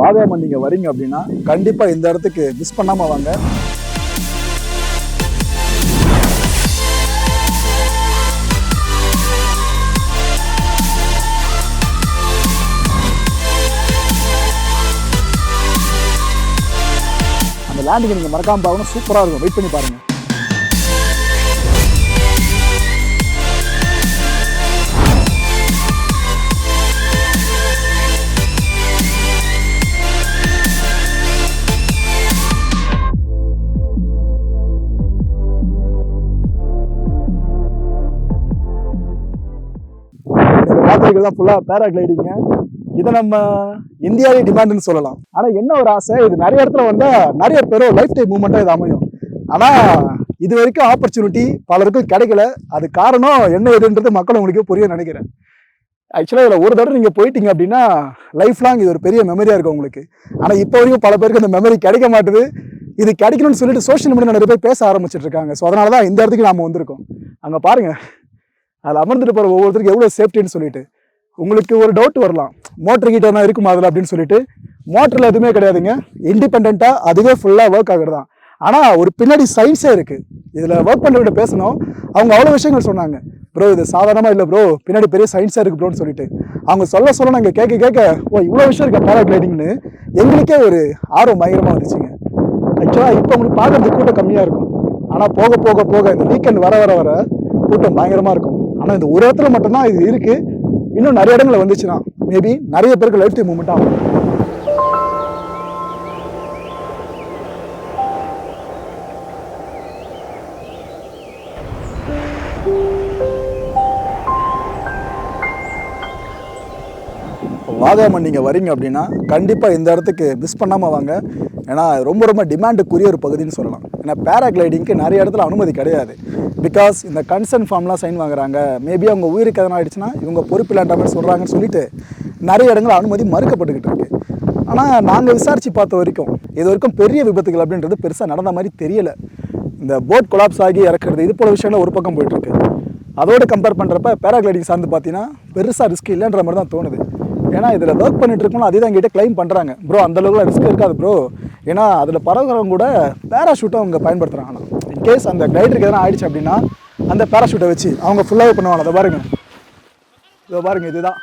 வாகமன் நீங்கள் வரீங்க அப்படின்னா கண்டிப்பாக இந்த இடத்துக்கு மிஸ் பண்ணாமல் வாங்க. அந்த லேண்டுக்கு நீங்கள் மறக்காமல் பார்க்கணும். சூப்பராக இருக்கும். வெயிட் பண்ணி பாருங்கள் இந்த தான் ஃபுல்லாக பேராகிளைடிங்க இதை நம்ம இந்தியாவே டிமாண்டுன்னு சொல்லலாம். ஆனால் என்ன ஒரு ஆசை? இது நிறைய இடத்துல வந்தால் நிறைய பேரும் லைஃப் டைம் மூமெண்ட்டாக இது அமையும். ஆனால் இது வரைக்கும் ஆப்பர்ச்சுனிட்டி பலருக்கும் கிடைக்கல. அது காரணம் என்ன எதுன்றது மக்கள் உங்களுக்கு புரிய நினைக்கிறேன். ஆக்சுவலாக இதில் ஒரு தடவை நீங்கள் போயிட்டீங்க அப்படின்னா லைஃப் லாங் இது ஒரு பெரிய மெமரியாக இருக்கும் உங்களுக்கு. ஆனால் இப்போ வரைக்கும் பல பேருக்கு அந்த மெமரி கிடைக்க மாட்டுது. இது கிடைக்கணும்னு சொல்லிட்டு சோஷியல் மீடியா நிறைய பேர் பேச ஆரம்பிச்சிட்டு இருக்காங்க. ஸோ அதனால தான் இந்த இடத்துக்கு நாம வந்திருக்கோம். அங்கே பாருங்க. அதில் அமர்ந்துட்டு போகிற ஒவ்வொருத்தருக்கும் எவ்வளோ சேஃப்டின்னு சொல்லிட்டு. உங்களுக்கு ஒரு டவுட் வரலாம். மோட்டர் கீட்டர் தான் இருக்குமா அதில் அப்படின்னு சொல்லிட்டு. மோட்டரில் எதுவுமே கிடையாதுங்க. இண்டிபெண்ட்டாக அதுவே ஃபுல்லாக ஒர்க் ஆகுறது தான் ஆனால் ஒரு பின்னாடி சயின்ஸே இருக்குது இதில் ஒர்க் பண்ணுறவங்க பேசணும். அவங்க அவ்வளோ விஷயங்கள் சொன்னாங்க. ப்ரோ இது சாதாரணமாக இல்லை ப்ரோ பின்னாடி பெரிய சயின்ஸாக இருக்குது ப்ரோன்னு சொல்லிட்டு. அவங்க சொல்ல சொல்ல நாங்கள் கேட்க கேட்க ஓ இவ்வளோ விஷயம் இருக்கா பேராகிளைடிங்னு எங்களுக்கே ஒரு ஆர்வம் பயங்கரமாக வந்துச்சுங்க. ஆக்சுவலாக இப்போ உங்களுக்கு பார்க்கறதுக்கு கூட்டம் கம்மியாக இருக்கும். ஆனால் போக போக போக இந்த வீக்கெண்ட் வர வர வர கூட்டம் பயங்கரமாக இருக்கும். ஆனால் இந்த ஒரு இடத்துல மட்டும்தான் இது இருக்குது இன்னும் நிறைய இடங்களில் வந்துச்சுன்னா மேபி நிறைய பேருக்கு லைஃப் டைம் மூமெண்ட் ஆகும். வாகமன் நீங்கள் வரீங்க அப்படின்னா கண்டிப்பாக இந்த இடத்துக்கு மிஸ் பண்ணாமல் வாங்க. ஏன்னா ரொம்ப ரொம்ப டிமாண்டுக்குரிய ஒரு பகுதின்னு சொல்லலாம். ஏன்னா பேராகிளைடிங்க்கு நிறைய இடத்துல அனுமதி கிடையாது. பிகாஸ் இந்த கன்சர்ன் ஃபார்ம்லாம் சைன் வாங்குறாங்க. மேபி அவங்க உயிருக்கு எதனா ஆயிடுச்சுன்னா இவங்க பொறுப்பில்லான்ற மாதிரி சொல்கிறாங்கன்னு சொல்லிட்டு நிறைய இடங்கள் அனுமதி மறுக்கப்பட்டுக்கிட்டு இருக்கு. ஆனால் நாங்கள் விசாரித்து பார்த்த வரைக்கும் இது வரைக்கும் பெரிய விபத்துகள் அப்படின்றது பெருசாக நடந்த மாதிரி தெரியலை. இந்த போட் கொலாப்ஸ் ஆகி இறக்குறது இது போல விஷயங்கள ஒரு பக்கம் போயிட்டுருக்கு அதோடு கம்பேர் பண்ணுறப்ப பேராகிளைடிங் சார்ந்து பார்த்தீங்கன்னா பெருசாக ரிஸ்க் இல்லைன்ற மாதிரி தான் தோணுது. ஏன்னா இதில் ஒர்க் பண்ணிட்டு இருக்கோம் அதே தான் எங்கிட்ட க்ளைம் பண்ணுறாங்க ப்ரோ அந்தளவுக்குலாம் ரிஸ்க் இருக்காது ப்ரோ ஏன்னா அதில் பறக்கிறவங்க கூட பேராஷூட்டை அவங்க பயன்படுத்துகிறாங்க ஆனால் இன்கேஸ் அந்த கைடருக்கு எதனா ஆயிடுச்சு அப்படின்னா அந்த பேராஷூட்டை வச்சு அவங்க ஃபுல்லாகவே பண்ணுவாங்க. அதை பாருங்க. இதோ பாருங்க இதுதான்.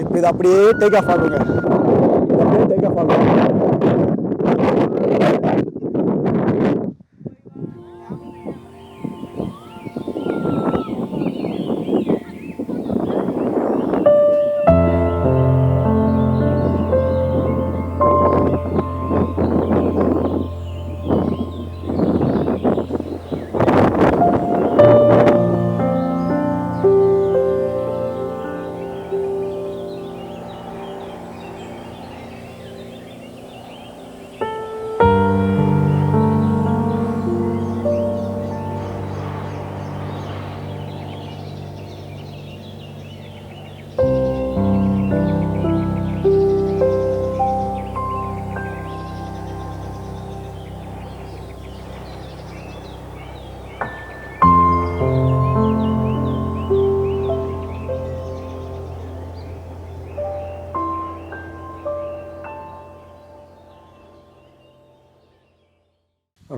இப்போ இது அப்படியே டேக் ஆஃப் ஆகுங்க. அப்படியே டேக் ஆஃப் ஆகுங்க.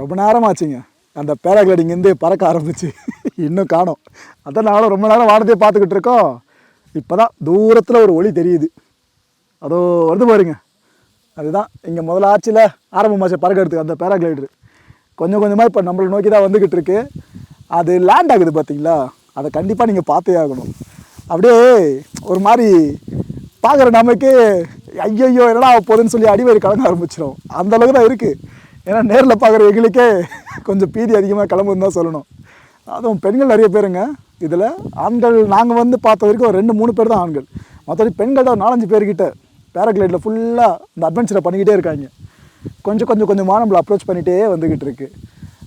ரொம்ப நேரம் ஆச்சுங்க அந்த பேராகிளைடிங் இருந்தே பறக்க ஆரம்பிச்சு. இன்னும் காணோம். அதான் நானும் ரொம்ப நேரம் வானத்தையே பார்த்துக்கிட்டு இருக்கோம் இப்போ தான் தூரத்தில் ஒரு ஒளி தெரியுது. அதோ வருது பாருங்க. அதுதான் இங்கே முதல்ல ஆட்சியில் ஆரம்பமாச்சு பறக்கிறதுக்கு அந்த பேராகிளைடர். கொஞ்சம் கொஞ்சமாக இப்போ நம்மளை நோக்கி தான் வந்துக்கிட்டு இருக்கு அது லேண்ட் ஆகுது பார்த்தீங்களா அதை கண்டிப்பாக நீங்கள் பார்த்தே ஆகணும். அப்படியே ஒரு மாதிரி பார்க்குற நமக்கு ஐயோ என்னடா ஆகப் போகுதுன்னு சொல்லி அடிவேறு கலங்க ஆரம்பிச்சிடும் அந்த அளவுக்கு தான் இருக்குது ஏன்னா நேரில் பார்க்குற எங்களுக்கே கொஞ்சம் பீதி அதிகமாக கிளம்புன்னு தான் சொல்லணும். அதுவும் பெண்கள் நிறைய பேருங்க. இதில் ஆண்கள் நாங்கள் வந்து பார்த்த வரைக்கும் ஒரு ரெண்டு மூணு பேர் தான் ஆண்கள். மற்றபடி பெண்கள் தான் நாலஞ்சு பேர்கிட்ட பேராகிளைடில் ஃபுல்லாக இந்த அட்வென்ச்சரை பண்ணிக்கிட்டே இருக்காங்க. கொஞ்சம் கொஞ்சம் கொஞ்சமாக நம்மளை அப்ரோச் பண்ணிகிட்டே வந்துக்கிட்டு இருக்கு.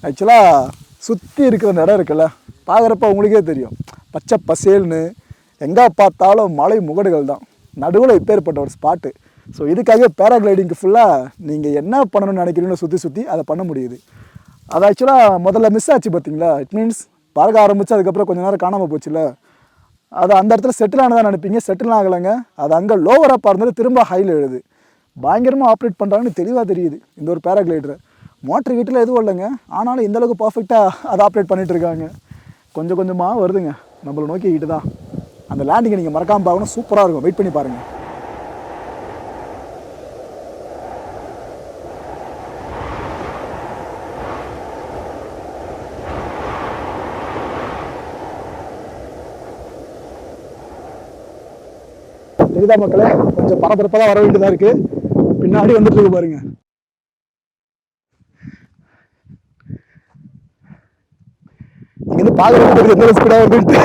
ஆக்சுவலாக சுற்றி இருக்கிற அந்த இடம் இருக்குல்ல பார்க்குறப்ப உங்களுக்கே தெரியும். பச்சை பசேல்னு எங்கே பார்த்தாலும் மலை முகடுகள் தான். நடுவில் இப்பேற்பட்ட ஒரு ஸ்பாட்டு ஸோ இதுக்காக பேராகிளைடிங்க்கு ஃபுல்லாக நீங்கள் என்ன பண்ணணும்னு நினைக்கிறீங்களோ சுற்றி சுற்றி அதை பண்ண முடியுது. அது ஆக்சுவலாக முதல்ல மிஸ் ஆச்சு பார்த்தீங்களா? இட் மீன்ஸ் பறக்க ஆரம்பித்து அதுக்கப்புறம் கொஞ்ச நேரம் காணாமல் போச்சுல. அது அந்த இடத்துல செட்டில் ஆனதாக நினைப்பீங்க. செட்டில் ஆகலைங்க. அது அங்கே லோவராக பறந்துட்டு திரும்ப ஹையில் எழுது. பயங்கரமாக ஆப்ரேட் பண்ணுறாங்கன்னு தெளிவாக தெரியுது இந்த ஒரு பேராகிளைடரை மோட்டர் வீட்டில் எதுவும் இல்லைங்க. ஆனாலும் இந்தளவுக்கு பர்ஃபெக்டாக அதை ஆப்ரேட் பண்ணிகிட்ருக்காங்க இருக்காங்க. கொஞ்சம் கொஞ்சமாக வருதுங்க. நம்மளை நோக்கிக்கிட்டு தான். அந்த லேண்டிங்கை நீங்கள் மறக்காமல் பார்க்கணும். சூப்பராக இருக்கும். வெயிட் பண்ணி பாருங்கள் தெரியுதா மக்களே கொஞ்சம் பரபரப்பாக தான் வர வேண்டியதாக இருக்குது பின்னாடி வந்துட்டு இருக்கு பாருங்க. இங்கேருந்து பார்க்குறது தெரியுது எந்த ஸ்பீடாக வருதுன்ட்டு.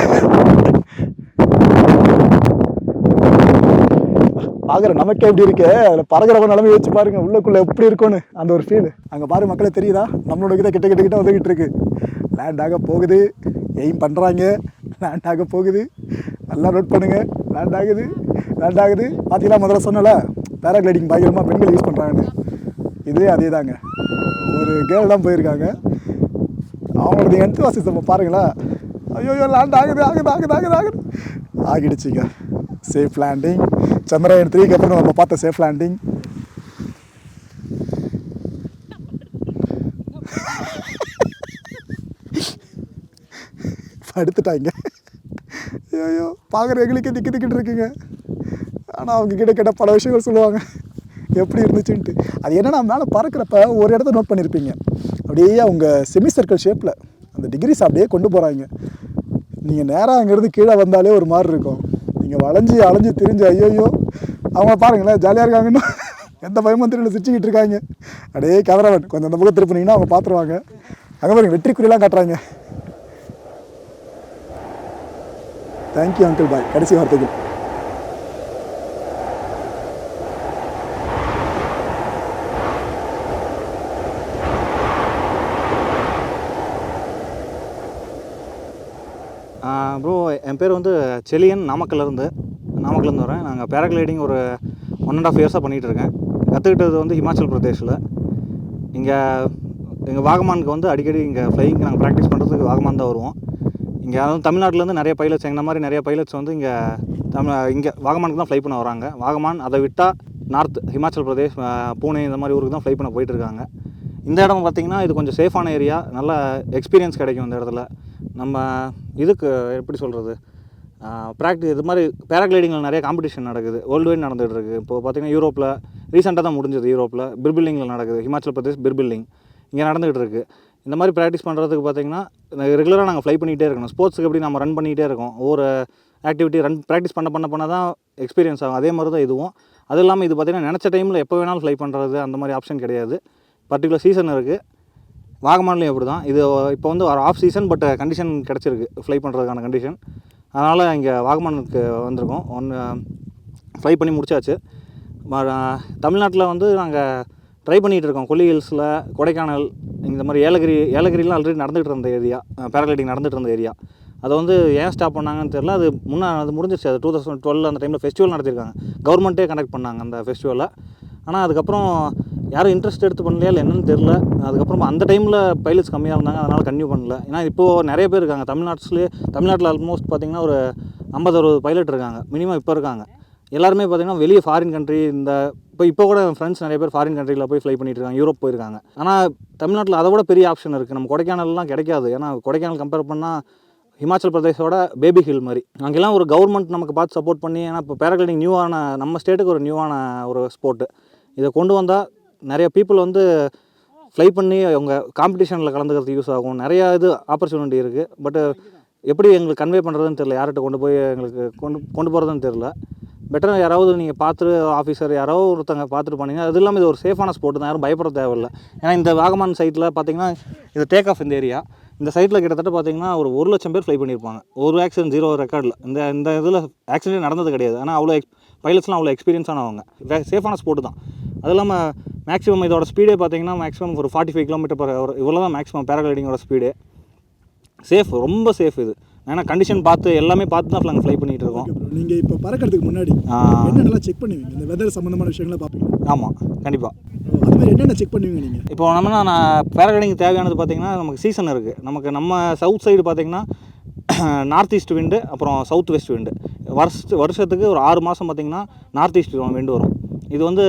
பார்க்குற நமக்கே எப்படி இருக்கு? அதில் பறக்கிறவங்க நிலைமை வச்சு பாருங்க உள்ளக்குள்ளே எப்படி இருக்கும்னு அந்த ஒரு ஃபீல் அங்கே பாரு மக்களே தெரியுதா? நம்மளோட கிட்ட கிட்ட கிட்ட கிட்ட வந்துகிட்டு இருக்கு. லேண்டாக போகுது எய்ம் பண்ணுறாங்க லேண்ட் ஆக போகுது. நல்லா நோட் பண்ணுங்க லேண்ட் ஆகுது. லேண்ட் ஆகுது பார்த்தீங்களா முதல்ல சொன்னல பேராகிளைடிங் பயங்கரமாக பெண்கள் யூஸ் பண்ணுறாங்கன்னு இதே அதே தாங்க ஒரு கேர்ள் தான் போயிருக்காங்க. அவங்களோட என்த்வாசிஸ் நம்ம பாருங்களா. ஐயோ லேண்ட் ஆகுது ஆகுது ஆகுது ஆகுது ஆகுது. ஆகிடுச்சிங்க. சேஃப் லேண்டிங் சந்திராயன் த்ரீக்கு அப்புறம் நம்ம பார்த்த சேஃப் லேண்டிங் படுத்துட்டாங்க. ஐயோ பார்க்குற எங்களுக்கே திக்கி திக்கிட்டு இருக்குங்க. ஆனால் அவங்க கிட்ட கேட்ட பல விஷயங்கள் சொல்லுவாங்க. எப்படி இருந்துச்சுன்ட்டு. அது என்னென்னா மேலே பறக்கிறப்ப ஒரு இடத்த நோட் பண்ணியிருப்பீங்க அப்படியே அவங்க செமி சர்க்கிள் ஷேப்பில் அந்த டிகிரிஸ் அப்படியே கொண்டு போகிறாங்க நீங்கள் நேராக அங்கேருந்து கீழே வந்தாலே ஒரு மாதிரி இருக்கும். நீங்கள் வளைஞ்சி அலைஞ்சு திரிஞ்சு ஐயோயோ. அவங்க பாருங்களேன் ஜாலியாக இருக்காங்கன்னா. எந்த பயமும் தெரியல சிரிச்சுக்கிட்டு இருக்காங்க. அப்படியே கேமராமேன் கொஞ்சம் அந்த பக்கம் திருப்பினீங்கன்னா அவங்க பார்த்துருவாங்க அங்கே பாருங்க வெற்றி குறியெல்லாம் காட்டுறாங்க தேங்க்யூ அங்கிள் பாய் கடைசி வார்த்தைகள் ப்ரோ என் பேர் வந்து செலியன் நாமக்கல்லேருந்து நாமக்கல்லேருந்து வரேன். நாங்கள் பேராகிளைடிங் ஒரு ஒன் அண்ட் ஆஃப் இயர்ஸாக பண்ணிகிட்டு இருக்கேன். கற்றுக்கிட்டது வந்து ஹிமாச்சல் பிரதேஷில். இங்கே எங்கள் வாகமானுக்கு வந்து அடிக்கடி இங்கே ஃப்ளைங் நாங்கள் ப்ராக்டிஸ் பண்ணுறதுக்கு வாகமான் தான் வருவோம். இங்கே அதாவது தமிழ்நாட்டிலேருந்து நிறைய பைலட்ஸ் எங்கள் மாதிரி நிறைய பைலட்ஸ் வந்து இங்கே தமிழ் இங்கே வாகமானுக்கு தான் ஃப்ளை பண்ண வராங்க. வாகமான் அதை விட்டால் நார்த் ஹிமாச்சல் பிரதேஷ் பூனே இந்த மாதிரி ஊருக்கு தான் ஃப்ளை பண்ண போயிட்டுருக்காங்க இந்த இடம் பார்த்திங்கன்னா இது கொஞ்சம் சேஃபான ஏரியா நல்ல எக்ஸ்பீரியன்ஸ் கிடைக்கும் இந்த இடத்துல. நம்ம இதுக்கு எப்படி சொல்கிறது ப்ராக்டிஸ் இது மாதிரி பேராகிளைடிங்கில் நிறைய காம்படிஷன் நடக்குது. வேர்ல்டு வைட் நடந்துகிட்டு இருக்குது இப்போ பார்த்தீங்கன்னா யூரோப்பில் ரீசெண்டாக தான் முடிஞ்சது யூரோப்பில் பிர்பில்லிங்கில் நடக்குது. ஹிமாச்சல் பிரதேஷ் பிர்பில்லிங் இங்கே நடந்துகிட்டு இருக்குது இந்த மாதிரி ப்ராக்டிஸ் பண்ணுறதுக்கு பார்த்தீங்கன்னா ரெகுலராக நாங்கள் ஃப்ளை பண்ணிகிட்டே இருக்கணும். ஸ்போர்ட்ஸுக்கு எப்படி நம்ம ரன் பண்ணிகிட்டே இருக்கோம். ஒவ்வொரு ஆக்டிவிட்டி ரன் ப்ராக்டிஸ் பண்ண பண்ண பண்ண தான் எக்ஸ்பீரியன்ஸ் ஆகும். அதே மாதிரி தான் இதுவும். அது இல்லாமல் இது பார்த்திங்கன்னா நினச்ச டைமில் எப்போ வேணாலும் ஃப்ளை பண்ணுறது அந்த மாதிரி ஆப்ஷன் கிடையாது. பர்டிகுலர் சீசன் இருக்குது வாகமான்லையும் அப்படி தான் இது இப்போ வந்து ஒரு ஆஃப் சீசன் பட் கண்டிஷன் கிடச்சிருக்கு. ஃப்ளை பண்ணுறதுக்கான கண்டிஷன் அதனால் இங்கே வாகமானுக்கு வந்திருக்கோம். ஒன்று ஃப்ளை பண்ணி முடிச்சாச்சு. தமிழ்நாட்டில் வந்து நாங்கள் ட்ரை பண்ணிகிட்டு இருக்கோம். கொல்லி ஹில்ஸில் கொடைக்கானல் இந்த மாதிரி ஏலகிரி ஏலகிரிலாம் ஆல்ரெடி நடந்துகிட்டு இருந்த ஏரியா. பேராகிளைடிங் நடந்துகிட்டு இருந்த ஏரியா. அதை வந்து ஏன் ஸ்டாப் பண்ணாங்கன்னு தெரில அது முன்னே அது முடிஞ்சிருச்சு. அது டூ தௌசண்ட் டுவெல் அந்த டைமில் ஃபெஸ்டிவல் நடத்திருக்காங்க கவர்மெண்ட்டே கனெக்ட் பண்ணாங்க அந்த ஃபெஸ்டிவலை ஆனால் அதுக்கப்புறம் யாரும் இன்ட்ரெஸ்ட் எடுத்து பண்ணலையா இல்லை என்னன்னு தெரில அதுக்கப்புறம் அந்த டைமில் பைலட்ஸ் கம்மியாக இருந்தாங்க அதனால் கன்டினியூ பண்ணல. ஏன்னா இப்போது நிறைய பேர் இருக்காங்க. தமிழ்நாட்டிலே தமிழ்நாட்டில் ஆல்மோஸ்ட் பார்த்திங்கன்னா ஒரு ஐம்பது அறுபது பைலட் இருக்காங்க. மினிமம் இப்போ இருக்காங்க. எல்லாருமே பார்த்திங்கன்னா வெளியே ஃபாரின் கண்ட்ரி இந்த இப்போ இப்போ கூட என் ஃப்ரெண்ட்ஸ் நிறைய பேர் ஃபாரின் கண்ட்ரியில் போய் ஃப்ளை பண்ணிட்டு இருக்காங்க. யூரோப் போயிருக்காங்க. ஆனால் தமிழ்நாட்டில் அதை விட பெரிய ஆப்ஷன் இருக்குது நம்ம கொடைக்கானல்லாம் கிடைக்காது. ஏன்னா கொடைக்கானல் கம்பேர் பண்ணால் ஹிமாச்சல் பிரதேஷோட பேபி ஹில் மாதிரி. அங்கெல்லாம் ஒரு கவர்மெண்ட் நமக்கு பார்த்து சப்போர்ட் பண்ணி ஏன்னா இப்போ பேராகிளைடிங் நியூவான நம்ம ஸ்டேட்டுக்கு ஒரு நியூவான ஒரு ஸ்போர்ட்டு இதை கொண்டு வந்தால் நிறைய பீப்புள் வந்து ஃப்ளை பண்ணி அவங்க காம்படிஷனில் கலந்துக்கிறதுக்கு யூஸ் ஆகும். நிறையா இது ஆப்பர்ச்சுனிட்டி இருக்குது பட்டு எப்படி எங்களுக்கு கன்வே பண்ணுறதுன்னு தெரில யார்கிட்ட கொண்டு போய் எங்களுக்கு கொண்டு கொண்டு போகிறதுன்னு தெரில பெட்டர் யாராவது நீங்கள் பார்த்துட்டு ஆஃபீஸர் யாரோ ஒருத்தங்க பார்த்துட்டு பண்ணிங்கன்னா அது இல்லாமல் இது ஒரு சேஃபான ஸ்போர்ட் தான். யாரும் பயப்பட தேவையில்லை. ஏன்னா இந்த வாகமான் சைட்டில் பார்த்தீங்கன்னா இது டேக் ஆஃப் இந்த ஏரியா இந்த சைட்டில் கிட்டத்தட்ட பார்த்தீங்கன்னா ஒரு ஒரு லட்சம் பேர் ஃப்ளை பண்ணியிருப்பாங்க. ஒரு ஆக்சிடென்ட் ஜீரோ ரெக்கார்டில் இந்த இந்த இதில் ஆக்சிடென்ட் நடந்தது கிடையாது. ஆனால் அவ்வளோ எக்ஸ் பைலட்ஸ்லாம் அவ்வளோ எக்ஸ்பீரியன்ஸானவங்க சேஃபான ஸ்போர்ட் தான். அது இல்லாமல் மேக்ஸிமம் இதோட ஸ்பீடே பார்த்தீங்கன்னா மேக்ஸிமம் ஒரு forty five kilometre per hour இவ்வளோ தான் மேக்ஸிமம் பேராகிளைடிங்கோட ஸ்பீடு சேஃப் ரொம்ப சேஃப் இது. ஏன்னா கண்டிஷன் பார்த்து எல்லாமே பார்த்து தான் நாங்கள் ஃப்ளை பண்ணிகிட்டு இருக்கோம். நீங்கள் இப்போ பறக்கிறதுக்கு முன்னாடி என்னென்னலாம் செக் பண்ணுவீங்க? இந்த வெதர் சம்மந்தமான விஷயங்களை பார்ப்பீங்க ஆமாம் கண்டிப்பாக என்னென்ன செக் பண்ணுவீங்க நீங்கள் இப்போ நம்ம நான் பேராகிளைடிங் தேவையானது பார்த்தீங்கன்னா நமக்கு சீசன் இருக்குது நமக்கு நம்ம சவுத் சைடு பார்த்தீங்கன்னா நார்த் ஈஸ்ட் விண்டு அப்புறம் சவுத் வெஸ்ட் விண்டு வருஷ வருஷத்துக்கு ஒரு ஆறு மாதம் பார்த்தீங்கன்னா நார்த் ஈஸ்ட் விண்டு வரும் இது வந்து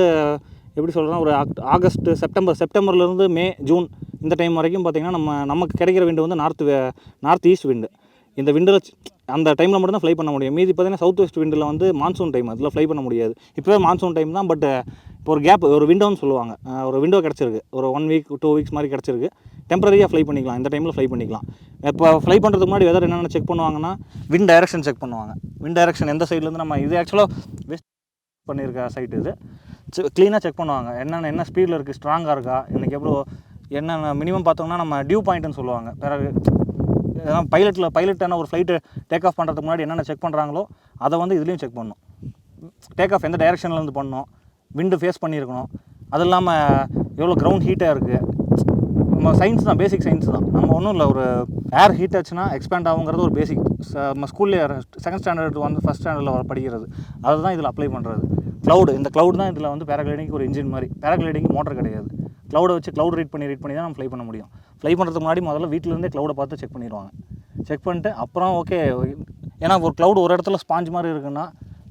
எப்படி சொல்கிறேன்னா ஒரு ஆகஸ்ட் செப்டம்பர் செப்டம்பர்லேருந்து மே ஜூன் இந்த டைம் வரைக்கும் பார்த்திங்கன்னா நம்ம நமக்கு கிடைக்கிற விண்டு வந்து நார்த் நார்த் ஈஸ்ட் விண்டு இந்த விண்டில் அந்த டைமில் மட்டும் தான் ஃப்ளை பண்ண முடியும். மீதி பார்த்தீங்கன்னா சவுத் வெஸ்ட் விண்டில் வந்து மான்சூன் டைம் அதில் ஃப்ளை பண்ண முடியாது. இப்போவே மான்சூன் டைம் தான் பட் இப்போ ஒரு கேப் ஒரு விண்டோன்னு சொல்லுவாங்க. ஒரு விண்டோ கிடச்சிருக்கு. ஒரு ஒன் வீக் டூ வீக்ஸ் மாதிரி கிடச்சிருக்கு. டெம்பரரியாக ஃப்ளை பண்ணிக்கலாம். இந்த டைமில் ஃப்ளை பண்ணிக்கலாம். இப்போ ஃப்ளை பண்ணுறதுக்கு முன்னாடி வெதர் என்னென்ன செக் பண்ணுவாங்கன்னா விண்ட் டைரக்ஷன் செக் பண்ணுவாங்க. விண்ட் டைரக்ஷன் எந்த சைட்லேருந்து நம்ம இது ஆக்சுவலாக வெஸ்ட் பண்ணியிருக்க சைட் இது. க்ளீனாக செக் பண்ணுவாங்க. என்னென்ன என்ன ஸ்பீடில் இருக்குது ஸ்ட்ராங்காக இருக்கா இன்றைக்கி எவ்வளோ என்னென்ன மினிமம் பார்த்தோம்னா நம்ம டியூ பாயிண்ட்டுன்னு சொல்லுவாங்க. பிறகு பைலட்டில் பைலட்டான ஒரு ஃப்ளைட்டு டேக் ஆஃப் பண்ணுறதுக்கு முன்னாடி என்னென்ன செக் பண்ணுறாங்களோ அதை வந்து இதுலேயும் செக் பண்ணணும் டேக் ஆஃப் எந்த டைரெக்ஷன்லேருந்து பண்ணணும் விண்டு ஃபேஸ் பண்ணியிருக்கணும். அது இல்லாமல் எவ்வளோ கிரவுண்ட் ஹீட்டாக இருக்குது நம்ம சயின்ஸ் தான் பேசிக் சயின்ஸ் தான். நம்ம ஒன்றும் இல்லை ஒரு ஏர் ஹீட் ஆச்சுன்னா எக்ஸ்பேண்ட் ஆகுங்கிறது ஒரு பேசிக் நம்ம ஸ்கூல்லே செகண்ட் ஸ்டாண்டர்ட் வந்து ஃபஸ்ட் ஸ்டாண்டர்டில் வர படிக்கிறது. அதுதான் இதில் அப்ளை பண்ணுறது க்ளவுடு இந்த க்ளவுட் தான் இதில் வந்து பேராகிளைடிங்க்கு ஒரு இன்ஜின் மாதிரி. பேராகிளைடிங் மோட்டர் கிடையாது. க்ளவுடை வச்சு க்ளவுட் ரீட் பண்ணி ரீட் பண்ணி தான் நம்ம ஃப்ளை பண்ண முடியும். ஃப்ளை பண்ணுறதுக்கு முன்னாடி முதல்ல வீட்டிலேருந்தே க்ளவுடை பார்த்து செக் பண்ணிடுவாங்க. செக் பண்ணிட்டு அப்புறம் ஓகே ஏன்னா ஒரு க்ளவுட் ஒரு இடத்துல ஸ்பாஞ்ச் மாதிரி இருக்குன்னா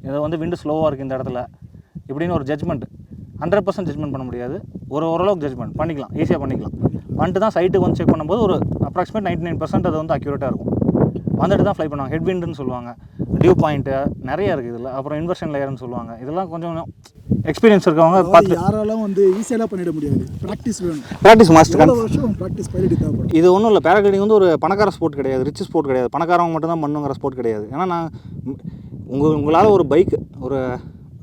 இதை வந்து விண்டு ஸ்லோவாக இருக்குது இந்த இடத்துல. இப்படின்னு ஒரு ஜட்மெண்ட் ஹண்ட்ரட் பர்சன்ட் ஜட்மெண்ட் பண்ண முடியாது. ஒரு ஓரளவுக்கு ஜட்மெண்ட் பண்ணிக்கலாம். ஈஸியாக பண்ணிக்கலாம். வந்துட்டு தான் சைட்டுக்கு வந்து செக் பண்ணும்போது ஒரு அப்ராக்சிமேட் நைன்டி நைன் பர்சன்ட் அது வந்து அக்யூரேட்டாக இருக்கும். வந்துட்டு தான் ஃப்ளை பண்ணுவாங்க. ஹெட் விண்டுன்னு சொல்லுவாங்க. டியூ பாயிண்ட்டு நிறைய இருக்குது இதில். அப்புறம் இன்வர்ஷன் லேயர்னு சொல்லுவாங்க. இதெல்லாம் கொஞ்சம் எக்ஸ்பீரியன்ஸ் இருக்கவங்க பார்த்து யாராலும் வந்து ஈஸியெல்லாம் பண்ணிட முடியாது. ப்ராக்டிஸ் வேணும். ப்ராக்டிஸ் மாஸ்டர் வருஷம் ப்ராக்டிஸ் பைலட் தேவைப்படும்? இது ஒன்றும் இல்லை. பேராகிளைடிங் வந்து ஒரு பணக்கார ஸ்போர்ட் கிடையாது. ரிச் ஸ்போர்ட் கிடையாது. பணக்காரவங்க மட்டும் தான் பண்ணுங்கிற ஸ்போர்ட் கிடையாது. ஏன்னா நான் உங்கள் உங்களால் ஒரு பைக் ஒரு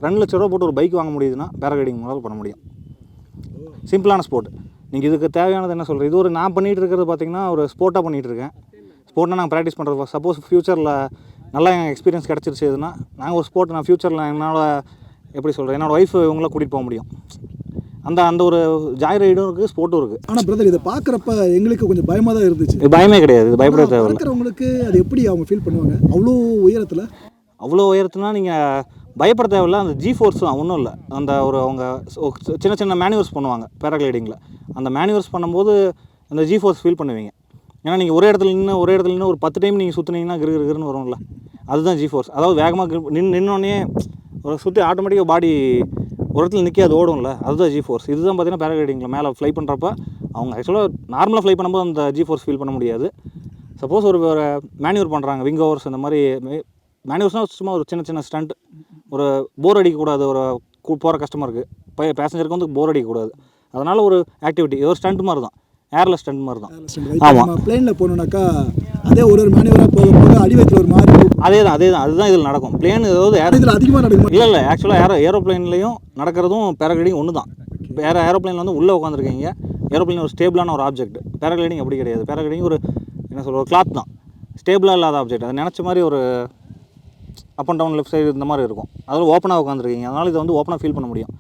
ரெண்டு லட்ச ரூபா போட்டு ஒரு பைக் வாங்க முடியுதுன்னா பேராகிளைடிங் உங்களால் பண்ண முடியும். சிம்பிளான ஸ்போர்ட் நீங்கள் இதுக்கு தேவையானது என்ன சொல்கிறது இது ஒரு நான் பண்ணிகிட்டு இருக்கிறது பார்த்தீங்கன்னா ஒரு ஸ்போர்ட்டாக பண்ணிகிட்டு இருக்கேன். ஸ்போர்ட்னா நாங்கள் ப்ராக்டிஸ் பண்ணுறது சப்போஸ் ஃப்யூச்சரில் நல்லா எனக்கு எக்ஸ்பீரியன்ஸ் கிடச்சிருச்சுன்னா நாங்கள் ஒரு ஸ்போர்ட் நான் ஃப்யூச்சரில் என்னால் எப்படி சொல்கிறேன் என்னோடய ஒய்ஃப் இவங்கள கூட்டிகிட்டு போக முடியும். அந்த அந்த ஒரு ஜாய் ரைடும் இருக்குது ஸ்போர்ட்டும் இருக்குது ஆனால் பிரதர் இதை பார்க்குறப்ப எங்களுக்கு கொஞ்சம் பயமாக தான் இருந்துச்சு. பயமே கிடையாது இது பயப்பட தேவை பார்க்குறவங்களுக்கு அது எப்படி அவங்க ஃபீல் பண்ணுவாங்க? அவ்வளோ உயரத்தில்? அவ்வளோ உயரத்துனா நீங்கள் பயப்பட தேவையில்ல அந்த ஜி ஃபோர்ஸ் தான் ஒன்றும் இல்லை. அந்த ஒரு அவங்க சின்ன சின்ன மேனுவர்ஸ் பண்ணுவாங்க பேராகிளைடிங்கில் அந்த மேனுவர்ஸ் பண்ணும்போது அந்த ஜி ஃபோர்ஸ் ஃபீல் பண்ணுவீங்க. ஏன்னா நீங்கள் ஒரே இடத்துல நின்று ஒரே இடத்துல நின்று ஒரு பத்து டைம் நீங்கள் சுற்றுனீங்கன்னா கிரு கிருன்னு வரும்ல. அதுதான் ஜி ஃபோர்ஸ் அதாவது வேகமாக நின்று நின்னோடனே ஒரு சுற்றி ஆட்டோமேட்டிக்காக பாடி ஒரு இடத்துல நிற்க அது ஓடும்ல. அதுதான் ஜி ஃபோர்ஸ் இதுதான் பார்த்தீங்கன்னா பேராகிளைடிங்கில் மேலே ஃப்ளை பண்ணுறப்ப அவங்க ஆக்சுவலாக நார்மலாக ஃப்ளை பண்ணும்போது அந்த ஜி ஃபோர்ஸ் ஃபீல் பண்ண முடியாது. சப்போஸ் ஒரு ஒரு மேனுவர் பண்ணுறாங்க விங் ஓவர்ஸ் அந்த மாதிரி மேனுவர்ஸ்னால் சும்மா ஒரு சின்ன சின்ன ஸ்டண்ட் ஒரு போர் அடிக்கக்கூடாது. ஒரு போகிற கஸ்டமருக்கு பே பேசஞ்சருக்கு வந்து போர் அடிக்கக்கூடாது. அதனால் ஒரு ஆக்டிவிட்டி ஏதோ ஸ்டண்ட் மாதிரி தான். ஏரில் ஸ்டண்ட் மாதிரி தான். நம்ம பிளேனில் போகணுன்னாக்கா அதே ஒரு ஒரு மேனுவராக போக போக அடிவயத்தில் ஒரு மாதிரி அதே தான் அதே தான் அதுதான் இதில் நடக்கும். பிளேன் ஏதாவது ஏர் இதில் அதிகமாக நடக்குமா? இல்லை இல்லை. ஆக்சுவலாக ஏரோ ஏரோப்ளைன்லேயும் நடக்கிறதும் பேராகிளைடிங் ஒன்று தான் வேறு ஏரோப்ளைனில் வந்து உள்ளே உட்காந்துருக்கீங்க ஏரோப்ளைன் ஒரு ஸ்டேபிளான ஒரு ஆப்ஜெக்ட் பேராகிளைடிங் அப்படி கிடையாது. பேராகிளைடிங் ஒரு என்ன சொல்ற ஒரு கிளாத் தான். ஸ்டேபிளாக இல்லாத ஆப்ஜெக்ட் அது நினச்ச மாதிரி ஒரு up and down left side இந்த மாதிரி இருக்கும். அதில் ஓப்பனாக உட்காந்துருக்கீங்க அதனால் இதை வந்து ஓப்பனாக ஃபீல் பண்ண முடியும்.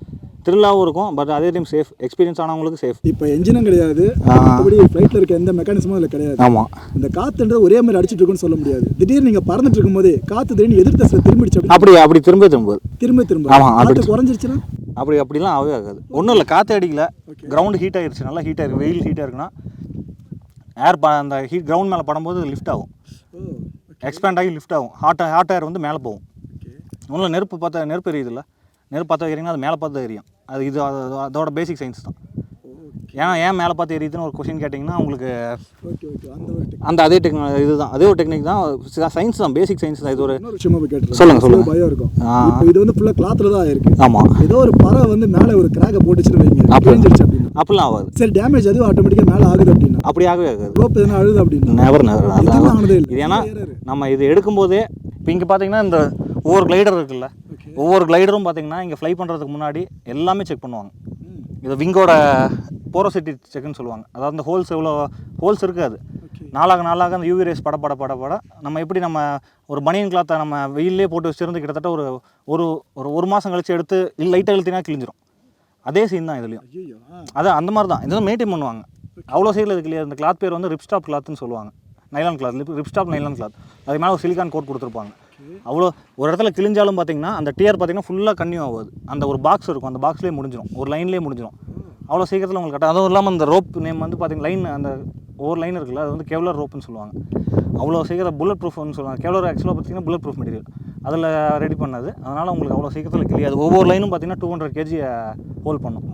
த்ரில்லாகவும் இருக்கும் பட் அதே டைம் சேஃப் எக்ஸ்பீரியன்ஸ் ஆனவங்களுக்கு சேஃப் இப்போ என்ஜினும் கிடையாது. மற்றபடி ஃப்ளைட்டில் இருக்க எந்த மெக்கானிசமும் அதில் கிடையாது. ஆமாம் இந்த காத்துன்றது ஒரே மாதிரி அடிச்சிட்டு இருக்குன்னு சொல்ல முடியாது. திடீர்னு நீங்கள் பறந்துட்டு இருக்கும்போதே காற்று திடீர்னு எதிர் திசையில் திரும்பிடுச்சு அப்படி அப்படி அப்படி திரும்ப திரும்ப. திரும்ப திரும்ப. ஆமா, அப்படி குறைஞ்சிருச்சுன்னா? அப்படி அப்படிலாம் ஆகவே ஆகாது. ஒன்றும் இல்லை காற்று அடிக்கல. கிரவுண்ட் ஹீட் ஆயிருச்சு நல்லா ஹீட் ஆயிருக்கு. வெயில் ஹீட்டாக இருக்குன்னா ஏர் ப அந்த ஹீட் கிரவுண்ட் மேலே படும்போது லிஃப்ட் ஆகும். எக்ஸ்பேண்ட் ஆகி லிஃப்ட் ஆகும். ஹாட் ஹாட் ஏர் வந்து மேலே போகும். ஒன்றும் நெருப்பு பார்த்தா நெருப்பு எரியுதுல்ல. நெருப்பு பார்த்தா எரியுங்கன்னா அது மேலே பார்த்து எரியும். அது இது அது- அதோட பேசிக் சயின்ஸ் தான். ஏன்னா ஏன் மேலே பார்த்து எரியுதுன்னு ஒரு கொஷின் கேட்டிங்கன்னா உங்களுக்கு அந்த அதே டெக்னா இதுதான். அதே ஒரு டெக்னிக் தான். சயின்ஸ் தான். பேசிக் சயின்ஸ் தான். இது ஒரு விஷயமா போய் கேட்டுருக்கேன் சொல்லுங்க, சொல்லுங்க. பயம் இருக்கும். இது வந்து ஃபுல்லாக கிளாத்தில் தான் ஆயிருக்கு ஆமாம் ஏதோ ஒரு பறவை வந்து மேலே ஒரு கிராக்கை போட்டுச்சுன்னு வைங்க. அப்போ- கிழிஞ்சிருச்சு அப்படின்னா. அப்படிலாம் ஆகாது. சரி டேமேஜ் அதுவும் ஆட்டோமேட்டிக்காக மேலே ஆகுது அப்படின்னா. அப்படி ஆகவே ஆகாது. ரோப் எதனா அழுது அப்படின்னா. நெவர் நெவர் ஆனதே இல்லை. இது ஏன்னா நம்ம இது எடுக்கும்போதே இப்போ இங்கே பார்த்தீங்கன்னா இந்த ஒவ்வொரு கிளைடர் இருக்குல்ல. ஒவ்வொரு கிளைடரும் பார்த்தீங்கன்னா இங்கே ஃப்ளை பண்ணுறதுக்கு முன்னாடி எல்லாமே செக் பண்ணுவாங்க. இது விங்கோட போரோசிட்டி செக்னு சொல்லுவாங்க. அதாவது இந்த ஹோல்ஸ் எவ்வளோ ஹோல்ஸ் இருக்காது. நாளாக நாளாக அந்த யூவி ரேஸ் பட பட பட பட நம்ம எப்படி நம்ம ஒரு பனியன் கிளாத்தை நம்ம வெயிலே போட்டு வச்சிருந்து கிட்டத்தட்ட ஒரு ஒரு ஒரு ஒரு மாதம் கழிச்சு எடுத்து லைட்டாக இழுத்தினா கிழிஞ்சிரும். அதே சீன் தான் இதுலேயும். அதான் அந்த மாதிரி தான். இதெல்லாம் மெயின்டைன் பண்ணுவாங்க. அவ்வளோ சைடில் இருக்கு இல்லையா இந்த கிளாத் பேர் வந்து ரிப்ஸ்டாப் கிளாத்னு சொல்லுவாங்க. Nylon cloth ripstop nylon cloth அது மேலே ஒரு சிலிக்கான் கோட் கொடுத்துருப்பாங்க. அவ்வளோ ஒரு இடத்துல கிழிஞ்சாலும் பார்த்தீங்கன்னா அந்த டியர் பார்த்தீங்கன்னா ஃபுல்லாக கன்னியூ ஆகாது. அந்த ஒரு பாக்ஸ் இருக்கும். அந்த பாக்ஸ்லேயே முடிஞ்சிடும் ஒரு லைன்லேயே முடிஞ்சிடும் அவ்வளோ சீக்கிரத்தில் உங்களுக்கு கட்ட அதுவும் இல்லாமல் அந்த ரோப் நேம் வந்து பார்த்தீங்கன்னா லைன் அந்த ஒவ்வொரு லைன் இருக்குல்ல அது வந்து கெவலர் ரோப்னு சொல்லுவாங்க. அவ்வளோ சீக்கிரம் புல்லட் ப்ரூஃப்னு சொல்லுவாங்க. கெவலர் ஆக்சுவலாக பார்த்தீங்கன்னா புல்லட் ப்ரூஃப் மெட்டீரியல் அதில் ரெடி பண்ணது. அதனால் உங்களுக்கு அவ்வளோ சீக்கிரத்தில் கிளியாது ஒவ்வொரு லைனும் பார்த்தீங்கன்னா டூ ஹண்ட்ரட் கேஜி ஹோல்ட் பண்ணும்.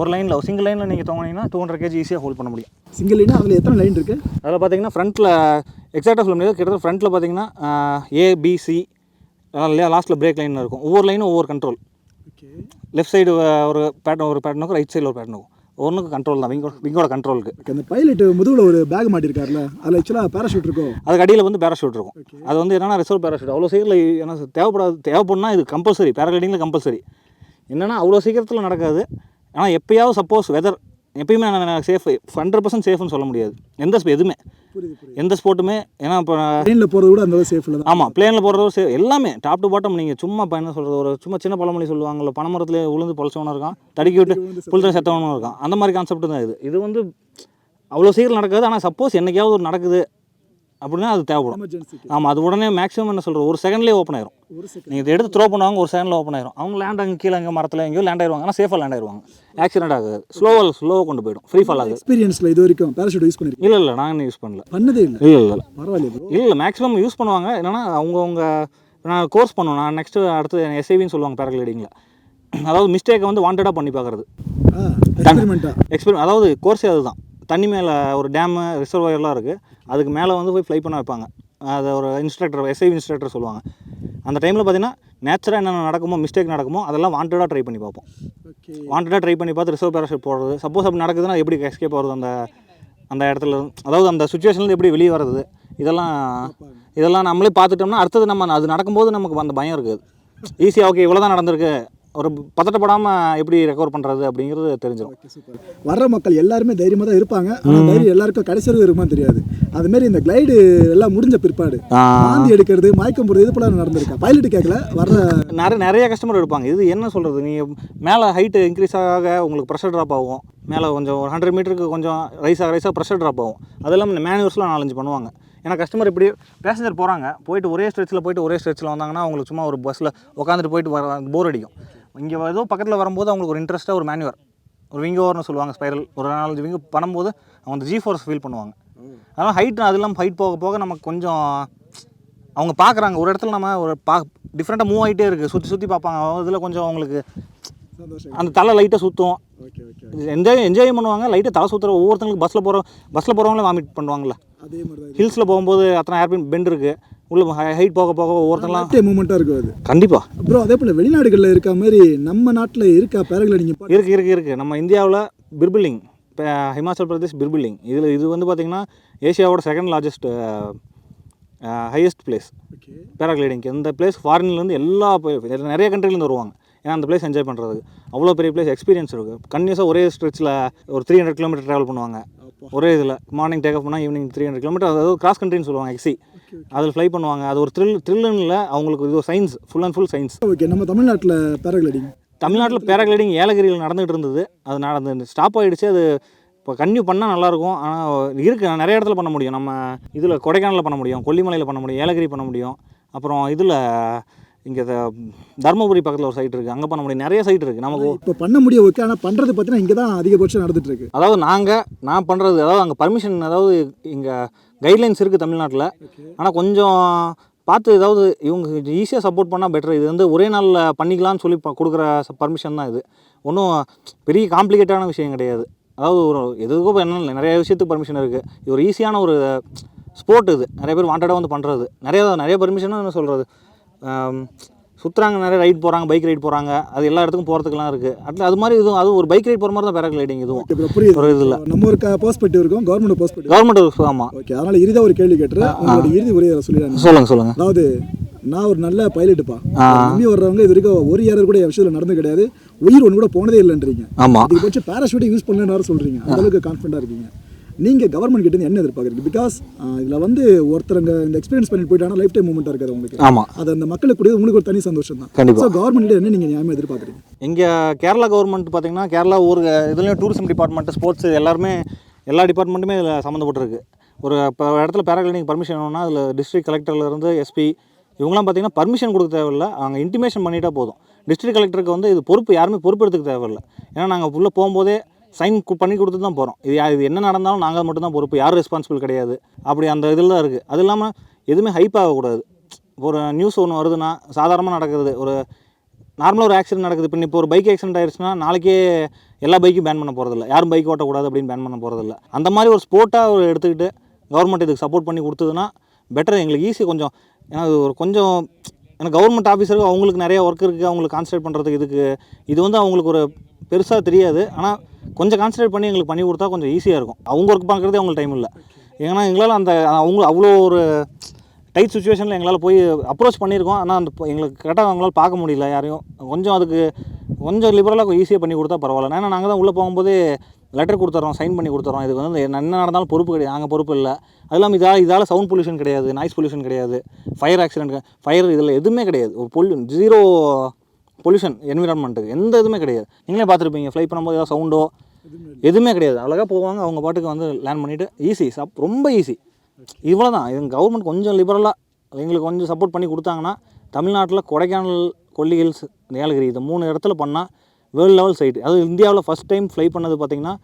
ஒரு லைனில் சிங்கிள் லைனில் நீங்கள் தொங்கினீங்கன்னா டூ ஹண்ட்ரட் கேஜி ஈஸியாக ஹோல்ட் பண்ண முடியும். சிங்கிள் லைனா அதில் எத்தனை லைன் இருக்கு? அதில் பார்த்தீங்கன்னா ஃப்ரண்ட்டில் எக்ஸாக்டாக சொல்ல முடியாது. கிட்டத்தட்ட ஃப்ரண்ட்டில் பார்த்தீங்கன்னா ஏபிசி இல்லையா? லாஸ்ட்டில் பிரேக் லைன் இருக்கும். ஒவ்வொரு லைனும் ஒவ்வொரு கண்ட்ரோல் ஓகே லெஃப்ட் சைடு ஒரு பேட்டர்ன் ஒரு பேட்டர்னுக்கும் ரைட் சைடில் ஒரு பேட்டர்னுக்கும் ஒன்றுக்கு கண்ட்ரோல் தான். விங்கோட விங்கோட கண்ட்ரோலுக்கு அந்த பைலட் முதுகுல ஒரு பேக் மாட்டிருக்காருல அதில் ஆக்சுவலாக பேராஷூட் இருக்கும் அதுக்கு அடியில் வந்து பேராஷூட் இருக்கும். அது வந்து என்னன்னா ரிசர்வ் பேராஷூட் அவ்வளோ சீக்கிரம் ஏன்னா தேவைப்படாது தேவைப்படுனா இது கம்பல்சரி பேராகிளைடிங்கில் கம்பல்சரி என்னன்னா அவ்வளோ சீக்கிரத்தில் நடக்காது. ஆனால் எப்பயாவது சப்போஸ் வெதர் எப்பயுமே நான் சேஃப் ஹண்ட்ரட் பர்சன்ட் சேஃப்னு சொல்ல முடியாது. எந்த எதுவுமே. எந்த ஸ்போர்ட்டுமே ஏன்னா இப்போ ட்ரெயினில் போகிறது கூட அந்த சேஃப் இல்லை ஆமாம் பிளேனில் போகிறது சே எல்லாமே டாப் டு பாட்டம் நீங்கள் சும்மா இப்போ என்ன சொல்கிறது ஒரு சும்மா சின்ன பழமொழி சொல்லுவாங்கல்ல பனைமரத்துல உளுந்து பொழைச்சவனும் இருக்கான் தடுக்கி விட்டு புல்தரை செத்தவனும் இருக்கான். அந்த மாதிரி கான்செப்ட் தான் இது. இது வந்து அவ்வளோ சீக்கிரம் நடக்காது. ஆனால் சப்போஸ் என்னைக்காவது ஒரு நடக்குது அப்படின்னா அது தேவைப்படும். ஆமாம் அது உடனே மேக்ஸிமம் என்ன சொல்கிறது ஒரு செகண்ட்லேயே ஓப்பன் ஆயிரும். நீங்கள் இதை எடுத்து த்ரோ பண்ணுவாங்க ஒரு செகண்டில் ஓப்பன் ஆயிரும். அவங்க லேண்ட் அங்கே கீழே அங்கே மரத்தில் எங்கேயோ லேண்ட் ஆயிருவாங்க. ஆனால் சேஃபாக லேண்ட் ஆயிருவாங்க. ஆக்சிடென்ட் ஆகாது. ஸ்லோவாக ஸ்லோவாக கொண்டு போயிடும். ஃப்ரீ ஃபால் ஆகுது. எக்ஸ்பீரியன்ஸில் இது வரைக்கும் பேராஷூட் யூஸ் பண்ணிருக்கீங்க இல்லை இல்லை நாங்கள் யூஸ் பண்ணல. பண்ணதே இல்லை. இல்லை இல்லை. பரவாயில்ல ப்ரோ இல்லை மேக்ஸிமம் யூஸ் பண்ணுவாங்க. என்னன்னா அவங்கவுங்க நான் கோர்ஸ் பண்ணுவேன் நான் நெக்ஸ்ட்டு அடுத்து எஸ்ஐவின்னு சொல்லுவாங்க பேராகிளைடிங்கில் அதாவது மிஸ்டேக்கை வந்து வாண்டடாக பண்ணி பார்க்குறது. எக்ஸ்பீரியன் அதாவது கோர்ஸே அதுதான். தண்ணி மேலே ஒரு டேமு ரிசர்வாயர்லாம் இருக்குது அதுக்கு மேலே வந்து போய் ஃப்ளை பண்ண வைப்பாங்க. அது ஒரு இன்ஸ்ட்ரக்டர் எஸ்ஐவி இன்ஸ்ட்ரக்டர் சொல்லுவாங்க. அந்த டைமில் பார்த்தீங்கன்னா நேச்சராக என்னென்ன நடக்குமோ மிஸ்டேக் நடக்குமோ அதெல்லாம் வாண்டடாக ட்ரை பண்ணி பார்ப்போம். வாண்டடாக ட்ரை பண்ணி பார்த்து ரிசர்வ் பேராஷூட் போடுறது. சப்போஸ் அப்படி நடக்குதுன்னா எப்படி எஸ்கேப் ஆகுது அந்த அந்த இடத்துல அதாவது அந்த சுச்சுவேஷன்லேருந்து எப்படி வெளியே வர்றது? இதெல்லாம் இதெல்லாம் நம்மளே பார்த்துட்டோம்னா அடுத்தது நம்ம அது நடக்கும்போது நமக்கு அந்த பயம் இருக்காது. ஈஸியாக ஓகே இவ்வளோ தான் நடந்திருக்கு. ஒரு பதட்டப்படாமல் எப்படி ரெக்கவர் பண்ணுறது அப்படிங்கிறது தெரிஞ்சிடும் வர்ற மக்கள் எல்லாருமே தைரியமாக தான் இருப்பாங்க. ஆனால் தைரியம் எல்லாருக்கும் கடைசி வரைக்கும் தெரியாது. அது மாதிரி இந்த கிளைடு எல்லாம் முடிஞ்ச பிற்பாடு வாந்தி எடுக்கிறது மயக்கம் போடுறது இது போல நடந்திருக்கா? பைலட் கேட்கல வர்ற நிறைய நிறைய கஸ்டமர் எடுப்பாங்க. இது என்ன சொல்கிறது நீங்கள் மேலே ஹைட்டு இன்க்ரீஸ் ஆக உங்களுக்கு ப்ரெஷர் ட்ராப் ஆகும். மேலே கொஞ்சம் ஒரு ஹண்ட்ரட் மீட்டருக்கு கொஞ்சம் ரைஸ் ஆக ரைஸாக ப்ரெஷர் ட்ராப் ஆகும். அதெல்லாம் மேனுவர்ஸ்லாம் நாலஞ்சு பண்ணுவாங்க. ஏன்னா கஸ்டமர் இப்படி பேசஞ்சர் போகிறாங்க போயிட்டு ஒரே ஸ்ட்ரெச்சில் போயிட்டு ஒரே ஸ்ட்ரெச்சில் வந்தாங்கன்னா அவங்களுக்கு சும்மா ஒரு பஸ்ஸில் உட்காந்துட்டு போயிட்டு வர போர் அடிக்கும். இங்கே ஏதோ பக்கத்தில் வரும்போது அவங்களுக்கு ஒரு இன்ட்ரெஸ்ட்டாக ஒரு மேனுவர் ஒரு விங் ஓவர்னு சொல்லுவாங்க ஸ்பைரல் ஒரு நாலஞ்சு விங்கு பண்ணும்போது அவங்க அந்த ஜி ஃபோர்ஸ் ஃபீல் பண்ணுவாங்க. அதனால் ஹைட் அது இல்லாமல் ஹைட் போக போக நமக்கு கொஞ்சம் அவங்க பார்க்குறாங்க ஒரு இடத்துல நம்ம ஒரு பா டிஃப்ரெண்ட்டாக மூவ் ஆகிட்டே இருக்குது சுற்றி சுற்றி பார்ப்பாங்க. இதில் கொஞ்சம் அவங்களுக்கு அந்த தலை லைட்டாக சுற்றும் என்ஜாய் என்ஜாய் பண்ணுவாங்க. லைட்டாக தலை சுற்றுற ஒவ்வொருத்தங்களுக்கு பஸ்ஸில் போகிற பஸ்ஸில் போகிறவங்களே வாமிட் தான் ஹில்ஸில் போகும்போது அத்தனை ஏர்பின் பெண்ட் இருக்குது உள்ள ஹைட் போக போக ஒவ்வொருத்தங்களாம் மூமெண்ட்டாக இருக்கும் அது. கண்டிப்பாக அப்புறம் அதே போல் வெளிநாடுகளில் இருக்க மாதிரி நம்ம நாட்டில் இருக்கா பேரகிளைடிங் இருக்குது இருக்குது இருக்குது நம்ம இந்தியாவில் பிர்பிலிங் இப்போ ஹிமாச்சல் பிரதேஷ் பிர்பிலிங் இதில் இது வந்து பார்த்திங்கன்னா ஏஷியாவோட second largest highest place okay பேராகிளைடிங்க்கு இந்த பிளேஸ் ஃபாரின்லேருந்து எல்லா நிறைய கண்ட்ரிலேருந்து வருவாங்க. ஏன்னா அந்த பிளேஸ் என்ஜாய் பண்ணுறதுக்கு அவ்வளோ பெரிய பிளேஸ் எக்ஸ்பீரியன்ஸ் இருக்குது கன்யூஸாக ஒரே ஸ்ட்ரெச்சில் ஒரு த்ரீ ஹண்ட்ரட் கிலோமீட்டர் ட்ராவல் பண்ணுவாங்க. ஒரே இதில். மார்னிங் டேக் ஆஃப் பண்ணால் ஈவினிங் த்ரீ ஹண்ட்ரட் கிலோமீட்டர் அதாவது கிராஸ் கண்ட்ரின்னு சொல்லுவாங்க எக்ஸி அதில் ஃப்ளை பண்ணுவாங்க. அது ஒரு த்ரில் த்ரில்லுன்னு அவங்களுக்கு இது science full and full science okay நம்ம தமிழ்நாட்டில் பேரகிளைடிங் தமிழ்நாட்டில் பேராகிளைடிங் ஏலகிரியில் நடந்துகிட்டு இருந்தது. அது நடந்து ஸ்டாப் ஆகிடுச்சு அது இப்போ கன்டினியூ பண்ணால் நல்லாயிருக்கும். ஆனால் இருக்குது நிறைய இடத்துல பண்ண முடியும். நம்ம இதில் கொடைக்கானலில் பண்ண முடியும் கொல்லிமலையில் பண்ண முடியும் ஏலகிரி பண்ண முடியும். அப்புறம் இதில் இங்கே தருமபுரி பக்கத்தில் ஒரு சைட் இருக்குது அங்கே பண்ண முடியும். நிறைய சைட் இருக்குது நமக்கு இப்போ பண்ண முடியும் ஓகே ஆனால் பண்ணுறது பார்த்தீங்கன்னா இங்கே தான் அதிகபட்சம் நடந்துட்டு இருக்கு. அதாவது நாங்கள் நான் பண்ணுறது அதாவது அங்கே பர்மிஷன் அதாவது இங்கே கைட்லைன்ஸ் இருக்குது தமிழ்நாட்டில். ஆனால் கொஞ்சம் பார்த்து ஏதாவது இவங்க ஈஸியாக சப்போர்ட் பண்ணால் பெட்டர் இது வந்து ஒரே நாளில் பண்ணிக்கலாம்னு சொல்லி ப- கொடுக்குற பர்மிஷன் தான் இது. ஒன்றும் பெரிய காம்ப்ளிகேட்டான விஷயம் கிடையாது. அதாவது ஒரு எதுக்கோ என்ன இல்லை நிறைய விஷயத்துக்கு பர்மிஷன் இருக்குது இது ஒரு ஈஸியான ஒரு ஸ்போர்ட் இது. நிறைய பேர் வாண்டடாக வந்து பண்ணுறது நிறைய நிறைய பர்மிஷனும் என்ன சொல்கிறது சுற்றுறாங்க நிறைய ரைட் போகிறாங்க பைக் ரைட் போகிறாங்க அது எல்லா இடத்துக்கும் போகிறதுக்குலாம் இருக்குது அட்ல அது மாதிரி இதுவும் அதுவும் ஒரு பைக் ரைட் போகிற மாதிரி தான் பேராகிளைடிங் இதுவும். புரியுது ஒரு இதில். நம்ம ஒரு பெர்ஸ்பெக்டிவ் இருக்கும் கவர்மெண்ட் பெர்ஸ்பெக்டிவ் கவர்மெண்ட் ஆமாம் ஓகே அதனால இறுதியாக ஒரு கேள்வி கேட்டுறேன். உங்களோட இறுதி உரையை சொல்லிடுறாங்க சொல்லுங்கள் சொல்லுங்கள் அதாவது நான் ஒரு நல்ல பைலட்டுப்பா. நம்பி வர்றவங்க இது வரைக்கும் ஒரு ஏரர் கூட என் விஷயத்தில் நடந்து கிடையாது. உயிர் ஒன்று கூட போனதே இல்லைன்றீங்க. ஆமாம் அதிகபட்சம் பேராஷூட்டை யூஸ் பண்ணலன்னு சொல்கிறீங்க அளவுக்கு கான்ஃபிடண்டாக இருக்கீங்க. நீங்கள் கவர்மெண்ட் கிட்ட என்ன எதிர்பார்க்குறீங்க? பிகாஸ் இதில் வந்து ஒருத்தருங்க இந்த எக்ஸ்பீரியன்ஸ் பண்ணிட்டு போயிட்டாங்கன்னா லைஃப் டைம் மூமெண்ட்டாக இருக்காது உங்களுக்கு ஆமாம் அது அந்த மக்களுக்கு உங்களுக்கு ஒரு தனி சந்தோஷம் தான் கண்டிப்பா. ஸோ கவர்மெண்ட் என்ன நீங்கள் நியாயமாக எதிர்பார்க்குறீங்க? இங்கே கேரளா கவர்மெண்ட் பார்த்தீங்கன்னா கேரளா ஊர் இதுலேயும் டூரிசம் டிபார்ட்மெண்ட் ஸ்போர்ட்ஸ் எல்லாருமே எல்லா டிபார்ட்மெண்ட்டுமே இதில் சம்மந்தப்பட்டிருக்கு. ஒரு இப்போ இடத்துல பேராகிளைடிங் பர்மிஷன் வேணும்னா அதில் டிஸ்ட்ரிக்ட் கலெக்டர்லேருந்து எஸ்பி இவங்களாம் பார்த்தீங்கன்னா பர்மிஷன் கொடுக்க தேவையில்ல. அவங்க இன்டிமேஷன் பண்ணிட்டா போதும். டிஸ்ட்ரிக்ட் கலெக்டருக்கு வந்து இது பொறுப்பு யாருமே பொறுப்பெடுத்துக்க தேவையில்ல. ஏன்னா நாங்கள் உள்ளே போகும்போதே சைன் பண்ணி கொடுத்து தான் போகிறோம் இது இது என்ன நடந்தாலும் நாங்கள் மட்டும்தான் பொறுப்பு. யாரும் ரெஸ்பான்சிபிள் கிடையாது. அப்படி அந்த இதில் தான் இருக்குது அது இல்லாமல் எதுவுமே ஹைப் ஆகக்கூடாது. ஒரு நியூஸ் ஒன்று வருதுன்னா சாதாரணமாக நடக்கிறது. ஒரு நார்மலாக ஒரு ஆக்சிடென்ட் நடக்குது. இப்போ இப்போ ஒரு பைக் ஆக்சிடென்ட் ஆயிடுச்சுன்னா நாளைக்கே எல்லா பைக்கும் பேன் பண்ண போகிறதில்ல யாரும் பைக் ஓட்டக்கூடாது அப்படின்னு பேன் பண்ண போகிறதில்ல அந்த மாதிரி ஒரு ஸ்போர்ட்டாக ஒரு எடுத்துக்கிட்டு கவர்மெண்ட் இதுக்கு சப்போர்ட் பண்ணி கொடுத்ததுன்னா பெட்டர் எங்களுக்கு ஈஸி கொஞ்சம். ஏன்னா ஒரு கொஞ்சம் ஏன்னா கவர்மெண்ட் ஆஃபீஸருக்கு அவங்களுக்கு நிறைய ஒர்க் இருக்குது அவங்களுக்கு கான்சன்ட்ரேட் பண்ணுறதுக்கு இதுக்கு இது வந்து அவங்களுக்கு ஒரு பெருசாக தெரியாது. ஆனால் கொஞ்சம் கான்சன்ட்ரேட் பண்ணி எங்களுக்கு பண்ணி கொடுத்தா கொஞ்சம் ஈஸியாக இருக்கும். அவங்க ஒர்க் பார்க்குறதே அவங்களுக்கு டைம் இல்லை. ஏன்னா எங்களால் அந்த அவங்க அவ்வளோ ஒரு டைட் சுச்சுவேஷனில் எங்களால் போய் அப்ரோச் பண்ணியிருக்கோம். ஆனால் அந்த எங்களுக்கு கரெக்டாக அவங்களால பார்க்க முடியல யாரையும். கொஞ்சம் அதுக்கு கொஞ்சம் லிபரலாக ஈஸியாக பண்ணி கொடுத்தா பரவாயில்ல. ஏன்னா நாங்கள் தான் உள்ளே போகும்போதே லெட்டர் கொடுத்துறோம் சைன் பண்ணி கொடுத்துறோம் இது வந்து என்ன நடந்தாலும் பொறுப்பு கிடையாது. நாங்கள் பொறுப்பு இல்லை. அது இல்லாமல் இதால் இதால் சவுண்ட் பொல்யூஷன் கிடையாது நாய்ஸ் பொல்யூஷன் கிடையாது ஃபயர் ஆக்சிடென்ட் ஃபயர் இதில் எதுவுமே கிடையாது. ஒரு பொல்யூ ஜீரோ பொல்யூஷன் என்விரான்மெண்ட்டுக்கு எந்த இதுவுமே கிடையாது. நீங்களே பார்த்துருப்பீங்க ஃப்ளை பண்ணும்போது ஏதாவது சவுண்டோ எதுவுமே கிடையாது. அழகாக போவாங்க அவங்க பாட்டுக்கு வந்து லேண்ட் பண்ணிவிட்டு ஈஸி சப் ரொம்ப ஈஸி இவ்வளோ தான் இது கவர்மெண்ட் கொஞ்சம் லிபரலாக எங்களுக்கு கொஞ்சம் சப்போர்ட் பண்ணி கொடுத்தாங்கன்னா தமிழ்நாட்டில் கொடைக்கானல் கொல்லி ஹில்ஸ் ஏலகிரி இது மூணு இடத்துல பண்ணால் வேர்ல்டு லெவல் சைட்டு அது இந்தியாவில் ஃபஸ்ட் டைம் ஃப்ளை பண்ணது பார்த்திங்கன்னா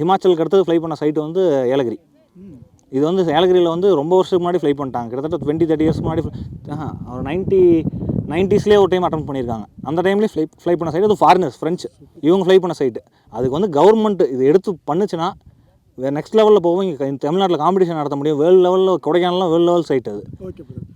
ஹிமாச்சலுக்கு அடுத்தது ஃப்ளை பண்ண சைட்டு வந்து ஏலகிரி. இது வந்து ஏலகிரியில் வந்து ரொம்ப வருஷத்துக்கு முன்னாடி ஃப்ளை பண்ணிட்டாங்க. கிட்டத்தட்ட டுவெண்ட்டி தேர்ட்டி இயர்ஸ் முன்னாடி ஒரு நைன்ட்டி நைன்ட்டீஸ்லேயே ஒரு டைம் அட்டன் பண்ணியிருக்காங்க. அந்த டைம்லேயே ஃப்ளை ஃப்ளை பண்ண சைடு அது ஃபாரினர்ஸ் ஃப்ரெஞ்சு இவங்க ஃப்ளை பண்ண சைட்டு அதுக்கு வந்து கவர்மெண்ட் இது எடுத்து பண்ணுச்சுன்னா நெக்ஸ்ட் லெவலில் போவோம் இங்கே தமிழ்நாட்டில் காம்படிஷன் நடத்த முடியும். வேர்ல்டு லெவலில் கொடைக்கானலாம் வேர்ல்டு லெவல் சைட் அது.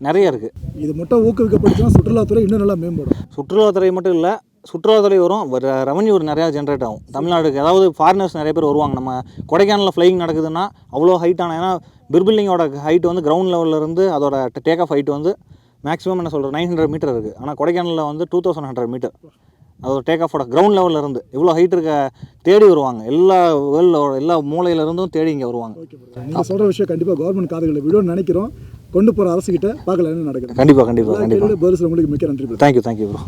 நிறைய இருக்குது இது மட்டும் ஊக்குவிக்கப்படுச்சுன்னா சுற்றுலாத்துறை இன்னும் நல்லா மேம்படும். சுற்றுலாத்துறை மட்டும் இல்லை சுற்றுலாத்துறை வரும். ரெவன்யூ நிறையா ஜென்ரேட் ஆகும். தமிழ்நாடுக்கு அதாவது ஃபாரினர்ஸ் நிறைய பேர் வருவாங்க. நம்ம கொடைக்கானலில் ஃப்ளைங் நடக்குதுன்னா அவ்வளோ ஹைட்டான ஏன்னா பிர்பில்டிங்கோட ஹைட் வந்து கிரவுண்ட் லெவலில் இருந்து அதோட டேக் ஆஃப் ஹைட் வந்து மேக்ஸிமம் என்ன சொல்கிறேன் நைன் ஹண்ட்ரட் மீட்டர் இருக்குது ஆனால் கொடைக்கானலில் வந்து டூ தௌசண்ட் ஹண்ட்ரட் மீட்டர் அதோட டேக் ஆஃபோட கிரவுண்ட் லெவலில் இருந்து. இவ்வளோ ஹைட் இருக்க தேடி வருவாங்க. எல்லா வேர்ல்டு எல்லா மூலையில இருந்தும் தேடி இங்கே வருவாங்க. நீங்கள் சொல்கிற விஷயம் கண்டிப்பாக கவர்மெண்ட் காதுகளை விடும்னு நினைக்கிறோம். கொண்டு போகிற அரசுகிட்ட பார்க்கல என்ன நடக்குது. கண்டிப்பாக கண்டிப்பாக கண்டிப்பாக பதில் உங்களுக்கு மிக்க நன்றி தேங்க்யூ தேங்க்யூ ப்ரோ